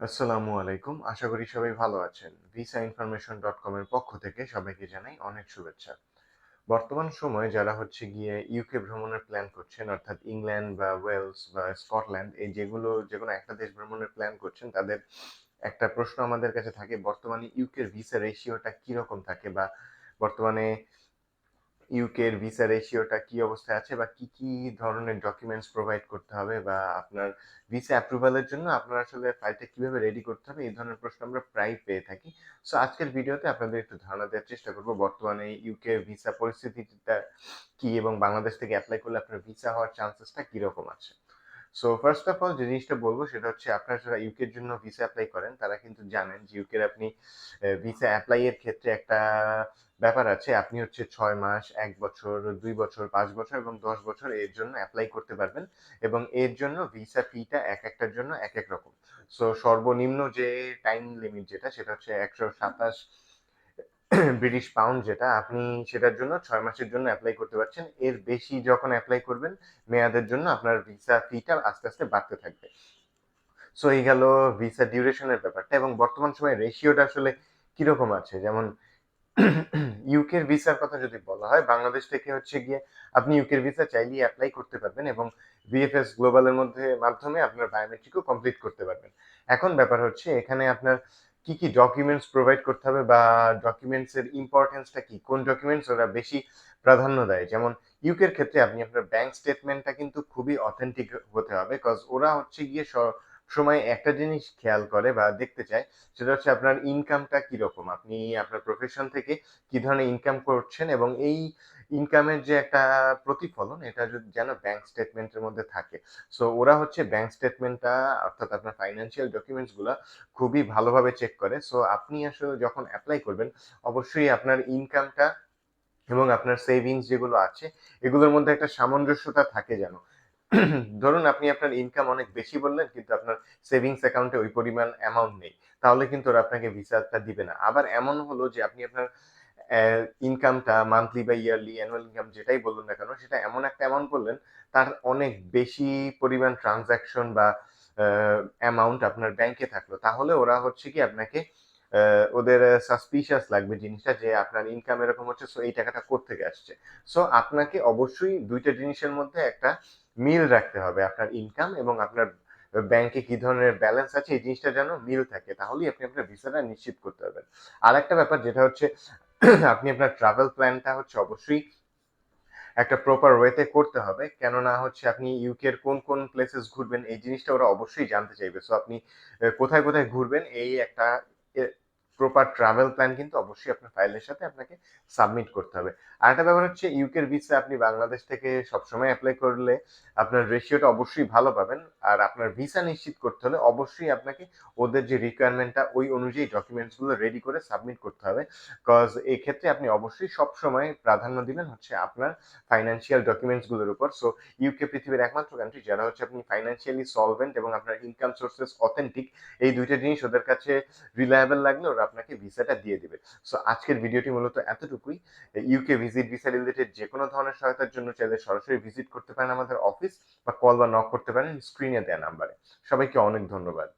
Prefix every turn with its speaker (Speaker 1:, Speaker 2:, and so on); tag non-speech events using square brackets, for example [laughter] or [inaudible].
Speaker 1: আসসালামু আলাইকুম। আশা করি সবাই ভালো আছেন। ভিসা ইনফরমেশন ডট কম এর পক্ষ থেকে সবাইকে জানাই অনেক শুভেচ্ছা। বর্তমান সময়ে যারা হচ্ছে গিয়ে ইউকে ভ্রমণের প্ল্যান করছেন, অর্থাৎ ইংল্যান্ড বা ওয়েলস বা স্কটল্যান্ড এই যেগুলো যে কোনো একটা দেশ ভ্রমণের প্ল্যান করছেন, তাদের একটা প্রশ্ন আমাদের কাছে থাকে, বর্তমানে ইউকের ভিসা রেশিওটা কীরকম থাকে বা বর্তমানে ইউকের ভিসা রেশিওটা কি অবস্থায় আছে বা কি কি ধরনের ডকুমেন্টস প্রোভাইড করতে হবে বা আপনার ভিসা অ্যাপ্রুভালের জন্য আপনার আসলে ফাইলটা কীভাবে রেডি করতে হবে, এই ধরনের প্রশ্ন আমরা প্রায় পেয়ে থাকি। সো আজকের ভিডিওতে আপনাদের একটু ধারণা দেওয়ার চেষ্টা করব, বর্তমানে ইউকে ভিসা পরিস্থিতিটা কি এবং বাংলাদেশ থেকে অ্যাপ্লাই করলে আপনার ভিসা হওয়ার চান্সেসটা কীরকম আছে। সো ফার্স্ট অফ অল যে জিনিসটা বলব সেটা হচ্ছে আপনারা যারা ইউকের জন্য ভিসা অ্যাপ্লাই করেন, তারা কিন্তু জানেন যে ইউকের আপনি ভিসা অ্যাপ্লাই এর ক্ষেত্রে একটা ব্যাপার আছে। আপনি হচ্ছে ছয় মাস, এক বছর, দুই বছর, পাঁচ বছর এবং দশ বছর এর জন্য অ্যাপ্লাই করতে পারবেন এবং এর জন্য ভিসা ফিটা এক একটার জন্য এক এক রকম। সো সর্বনিম্ন যে টাইম লিমিট যেটা, সেটা হচ্ছে একশো সাতাশ [clears throat] ব্রিটিশ পাউন্ড যেটা, আপনি সেটার জন্য ছয় মাসের জন্য অ্যাপ্লাই করতে পারছেন। এর বেশি যখন অ্যাপ্লাই করবেন, মেয়াদের জন্য আপনার ভিসা ফিটা আস্তে আস্তে বাড়তে থাকবে। সো এই গেল ভিসা ডিউরেশনের ব্যাপারটা এবং বর্তমান সময়ে রেশিওটা আসলে কীরকম আছে? যেমন [clears throat] ইউকের ভিসার কথা যদি বলা হয়, বাংলাদেশ থেকে হচ্ছে গিয়ে আপনি ইউকের ভিসা চাইলেই অ্যাপ্লাই করতে পারবেন এবং ভিএফএস গ্লোবালের মধ্যে মাধ্যমে আপনার বায়োমেট্রিকও কমপ্লিট করতে পারবেন। এখন ব্যাপার হচ্ছে, এখানে আপনার কি কি ডকুমেন্টস প্রোভাইড করতে হবে বা ডকুমেন্টস এর ইম্পর্টেন্সটা কি? কোন ডকুমেন্টস ওরা বেশি প্রাধান্য দেয়? যেমন ইউকের ক্ষেত্রে আপনি আপনার ব্যাংক স্টেটমেন্টটা কিন্তু খুবই অথেন্টিক হতে হবে কজ ওরা হচ্ছে গিয়ে সময় একটা জিনিস খেয়াল করে বা দেখতে চায়, সেটা হচ্ছে আপনার ইনকামটা কীরকম? আপনি আপনার প্রফেশন থেকে কি ধরনের ইনকাম করছেন এবং এই ইনকামের যে একটা প্রতিফলন, এটা যদি যেন ব্যাংক স্টেটমেন্টের মধ্যে থাকে। সো ওরা হচ্ছে ব্যাংক স্টেটমেন্টটা অর্থাৎ আপনার ফাইন্যান্সিয়াল ডকুমেন্টসগুলো খুবই ভালোভাবে চেক করে। সো আপনি আসলে যখন অ্যাপ্লাই করবেন, অবশ্যই আপনার ইনকামটা এবং আপনার সেভিংস যেগুলো আছে, এগুলোর মধ্যে একটা সামঞ্জস্যতা থাকে যেন। ধরুন আপনি আপনার ইনকাম অনেক বেশি বললেন, কিন্তু আপনার সেভিংস অ্যাকাউন্টে ওই পরিমাণ অ্যামাউন্ট নেই। তাহলে কিন্তু ওরা আপনাকে ভিসাটা দিবে না। আবার এমন হলো যে আপনি আপনার ইনকামটা মান্থলি বা ইয়ারলি অ্যানুয়াল ইনকাম যেটাই বলুন না কেন, সেটা এমন একটা অ্যামাউন্ট বললেন তার অনেক বেশি পরিমাণ ট্রানজাকশন বা অ্যামাউন্ট আপনার ব্যাংকে থাকল। তাহলে ওরা হচ্ছে কি আপনাকে ওদের সাসপিশিয়াস লাগবে জিনিসটা যে আপনার ইনকাম এরকম হচ্ছে সো এই টাকাটা কোথেকে আসছে। সো আপনাকে অবশ্যই দুইটা জিনিসের মধ্যে একটা মিল রাখতে হবে, আপনার ইনকাম এবং আপনার ব্যাংকে কি ধরনের ব্যালেন্স আছে, এই জিনিসটা যেন মিল থাকে। তাহলেই আপনি আপনার ভিসাটা নিশ্চিত করতে পারবেন। আর একটা ব্যাপার যেটা হচ্ছে আপনি আপনার ট্রাভেল প্ল্যানটা হচ্ছে অবশ্যই একটা প্রপার ওয়েতে করতে হবে। কেননা হচ্ছে আপনি ইউকে এর কোন কোন প্লেসেস ঘুরবেন, এই জিনিসটা ওরা অবশ্যই জানতে চাইবে। সো আপনি কোথায় কোথায় ঘুরবেন, এই একটা প্রপার ট্রাভেল প্ল্যান কিন্তু অবশ্যই আপনার ফাইলের সাথে আপনাকে সাবমিট করতে হবে। আর একটা ব্যাপার হচ্ছে ইউকের ভিসা আপনি বাংলাদেশ থেকে সবসময় অ্যাপ্লাই করলে আপনার রেশিওটা অবশ্যই ভালো পাবেন। আর আপনার ভিসা নিশ্চিত করতে হলে অবশ্যই আপনাকে ওদের যে রিকোয়ারমেন্টটা ওই অনুযায়ী ডকুমেন্টসগুলো রেডি করে সাবমিট করতে হবে। কজ এক্ষেত্রে আপনি অবশ্যই সবসময় প্রাধান্য দিবেন হচ্ছে আপনার ফাইন্যান্সিয়াল ডকুমেন্টসগুলোর উপর। সো ইউকে পৃথিবীর একমাত্র কান্ট্রি যারা হচ্ছে আপনি ফাইন্যান্সিয়ালি সলভেন্ট এবং আপনার ইনকাম সোর্সেস অথেন্টিক এই দুইটা জিনিস ওদের কাছে রিলায়েবল লাগলে ওরা আপনাকে ভিসাটা দিয়ে দিবে। সো আজকের ভিডিওটি মূলত এতটুকুই। ইউকে ভিজিট ভিসা রিলেটেড যে কোনো ধরনের সহায়তার জন্য চাইলে সরাসরি ভিজিট করতে পারেন আমাদের অফিস বা কল বা নক করতে পারেন স্ক্রিনে দেওয়া নাম্বারে সবাইকে অনেক ধন্যবাদ।